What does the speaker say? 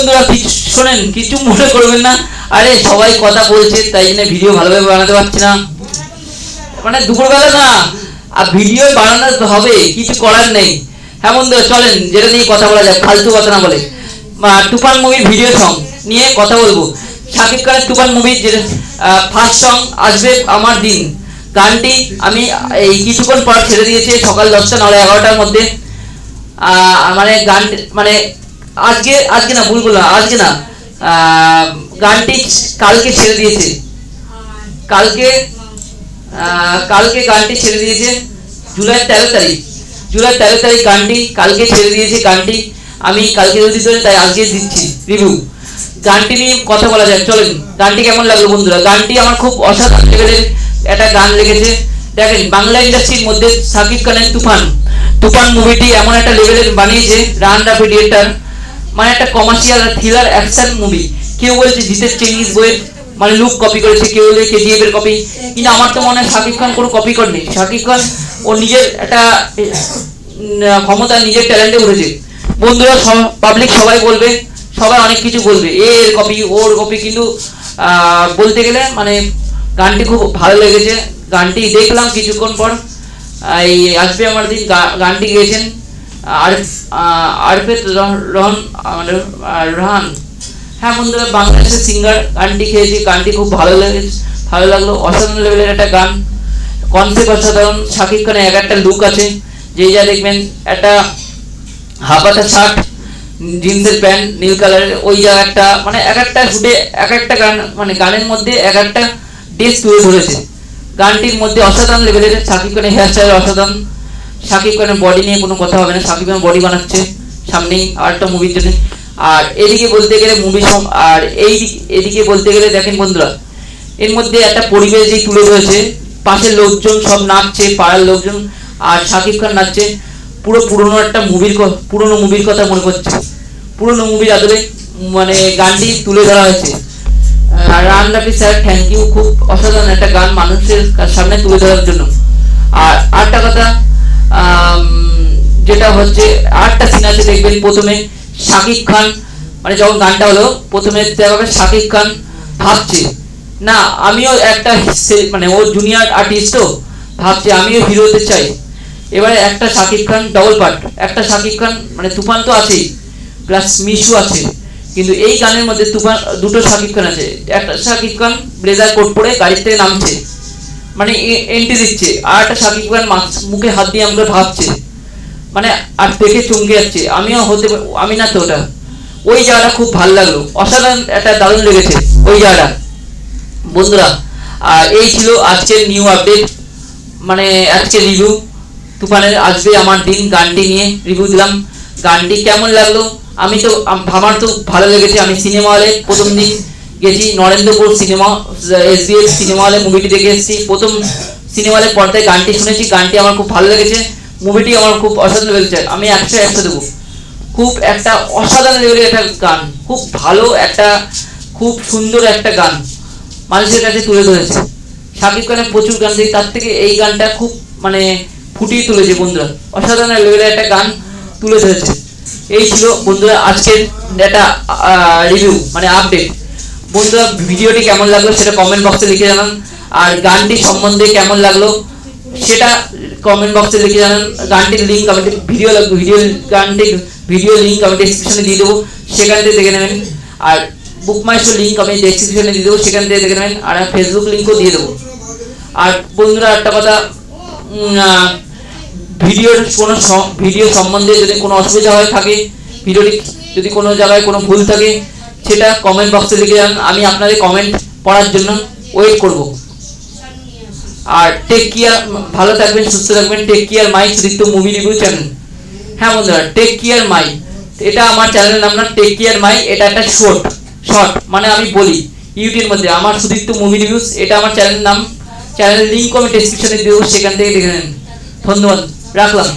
বন্ধুরা কিছু শোনেন, কিছু মনে করবেন না। আরে, সবাই কথা বলছে, তাই জন্য ভিডিও ভালোভাবে বানাতে পারছি না। মানে দুপুরবেলা না, আর ভিডিও বানানো হবে, কিছু করার নেই। হ্যাঁ বন্ধুরা চলেন, যেটা নিয়ে কথা বলা যায়, ফালতু কথা না বলে। তুফান মুভির ভিডিও সং নিয়ে কথা বলব। শাকিব খানের তুফান মুভির যে ফার্স্ট সং আসবে আমার দিন। গানটি আমি, এই কিছুক্ষণ পর ছেড়ে দিয়েছি, সকাল দশটা নাহলে এগারোটার মধ্যে। মানে গান মানে আজকে আজকে না, ভুল বললাম আজকে না গানটি কালকে ছেড়ে দিয়েছে। কালকে কালকে গানটি ছেড়ে দিয়েছে, জুলাই তেরো তারিখ। জুলাই তেরো তারিখ গানটি কালকে ছেড়ে দিয়েছে, গানটি আমি কালকে যদি তাই আজকে দিচ্ছি, রিভিউ। গানটি নিয়ে কথা বলা যায়, চলেন, গানটি কেমন লাগল বন্ধুরা? গানটি আমার খুব অসাধারণ লেভেলের একটা গান লেগেছে। দেখেন, বাংলা ইন্ডাস্ট্রির মধ্যে সাকিব খানের তুফান। তুফান মুভিটি এমন একটা লেভেলের বানিয়েছে রান রাফি ডিরেক্টর মানে একটা কমার্শিয়াল থ্রিলার অ্যাকশন মুভি কেউ বলছে জিতের চেঙ্গিস বইয়ের মানে লুক কপি করেছে, কেউ বলে কেজিএফ এর কপি কিন্তু আমার তো মনে হয় শাকিব খান কোনো কপি করেনি। শাকিব খান ও নিজের একটা ক্ষমতা, নিজের ট্যালেন্টে উঠেছে। বন্ধুরা পাবলিক সবাই বলবে, সবাই অনেক কিছু বলবে। এর কপি ওর কপি কিন্তু বলতে গেলে মানে গানটি খুব ভালো লেগেছে। গানটি দেখলাম কিছুক্ষণ পর। এই আসবে আমার দিন গানটি গেয়েছেন। আরিফেত রহ- রহন আমাদের রহান হ্যাঁ বন্ধুরা, বাংলাদেশের সিঙ্গার গানটি খেয়েছি, গানটি খুব ভালো লেগেছে, ভালো লাগল, অসাধারণ লেভেলের একটা গান। কনসেপ্ট অসাধারণ, শাকিব খানের এক একটা লুক আছে যেই যা দেখবেন, একটা হাফাতা শার্ট জিন্সের প্যান্ট নীল কালারের ওই যা একটা মানে এক একটা শুটে এক একটা গান মানে গানের মধ্যে এক একটা ড্রেস তুলে ধরেছে। গানটির মধ্যে অসাধারণ লেভেলের শাকিব খানের হেয়ার স্টাইল অসাধারণ। শাকিব খানের বডি নিয়ে কোনো কথা হবে না। শাকিব খান বডি বানাচ্ছে সামনেই আরেকটা মুভির জন্য। আর এদিকে বলতে গেলে মুভি আর এই এদিকে বলতে গেলে দেখেন বন্ধুরা, এর মধ্যে একটা পরিবেশ যেই তুলে ধরেছে, পাশের লোকজন সব নাচছে, পাড়ার লোকজন আর শাকিব খান নাচছে, পুরো পুরনো একটা মুভির পুরনো মুভির কথা মনে করছে পুরনো মুভির আদলে মানে গানটি তুলে ধরা হয়েছে। আর স্যার থ্যাংক ইউ খুব অসাধারণ একটা গান মানুষের সামনে তুলে ধরার জন্য। আর আরেকটা কথা যেটা হচ্ছে আরেকটা সিন আছে, দেখবেন প্রথমে শাকিব খান মানে যখন গানটা হলো, প্রথমে দেখাবে শাকিব খান ভাবছে, না, আমিও একটা মানে ও জুনিয়র আর্টিস্ট তো, ভাবছে আমিও হিরো হতে চাই। এবারে একটা শাকিব খান ডবল পার্ট একটা শাকিব খান মানে তুফান তো আছেই প্লাস মিশু আছে, কিন্তু এই গানের মধ্যে তুফান, দুটো শাকিব খান আছে, একটা শাকিব খান ব্লেজার কোট পরে গাড়ির থেকে নামছে। মানে এন্ট্রি দিচ্ছে। আর একটা শাকিব খান মুখে হাত দিয়ে আমাকে ভাবছে। মানে আর দেখে চমকে যাচ্ছে। আমিও হতে আমি না তো ওটা। ওই জায়গাটা খুব ভালো লাগল। অসাধারণ একটা দারুণ লেগেছে, ওই জায়গাটা। বন্ধুরা, আর এই ছিল আজকের নিউ আপডেট মানে আজকের রিভিউ তুফানের আসবে আমার দিন, গানটি নিয়ে রিভিউ দিলাম। গানটি কেমন লাগল? আমি তো আমার তো ভালো লেগেছে। আমি সিনেমা হলে প্রথম দিন গেছি Narendrapur cinema S B S cinema হলে মুভিটি দেখে এসেছি। প্রথম সিনেমা হলে পর্দায় গানটি শুনেছি, গানটি আমার খুব ভালো লেগেছে। মুভিটি আমার খুব অসাধারণ লেগেছে। আমি একশো একশো দেবো। খুব একটা অসাধারণ লেভেলের একটা গান। খুব ভালো একটা, খুব সুন্দর একটা গান মানুষের কাছে তুলে ধরেছে। শাকিব খানের প্রচুর গান দেখি, তার থেকে এই গানটা খুব মানে ফুটিয়ে তুলেছে বন্ধুরা। অসাধারণ লেভেলের একটা গান তুলে ধরেছে। এই ছিল বন্ধুরা আজকের একটা রিভিউ মানে আপডেট বন্ধুরা, ভিডিওটি কেমন লাগল সেটা কমেন্ট বক্সে লিখে জানান। আর গানটি সম্বন্ধে কেমন লাগল সেটা কমেন্ট বক্সে লিখে জানান। গানটির লিঙ্ক আমি ভিডিও ভিডিও গানটি ভিডিও লিঙ্ক আমি ডেসক্রিপশনে দিয়ে দেবো। সেখান থেকে দেখে নেবেন। আর বুক মাই শো লিঙ্ক আমি ডেসক্রিপশনে দিয়ে দেবো। সেখান থেকে দেখে নেবেন। আর ফেসবুক লিঙ্কও দিয়ে দেবো। আর বন্ধুরা একটা কথা ভিডিওর কোনো ভিডিও সম্বন্ধে যদি কোনো অসুবিধা হয়ে থাকে ভিডিওটি যদি কোনো জায়গায় কোনো ভুল থাকে সেটা কমেন্ট বক্সে লিখে যান। আমি আপনাদের কমেন্ট পড়ার জন্য ওয়েট করব। আর টেক কেয়ার ভালো থাকবেন, সুস্থ থাকবেন। Take care my Sudipta movie review channel হ্যাঁ বন্ধুরা টেক কেয়ার মাই এটা আমার চ্যানেলের নাম না টেক কেয়ার মাই এটা একটা শর্ট শর্ট মানে আমি বলি ইউটিউবের মধ্যে। আমার সুদীপ্ত মুভি রিভিউস এটা আমার চ্যানেলের নাম। চ্যানেলের লিঙ্ক আমি ডেসক্রিপশনে দেবো, সেখান থেকে দেখে নেন। ধন্যবাদ, রাখলাম।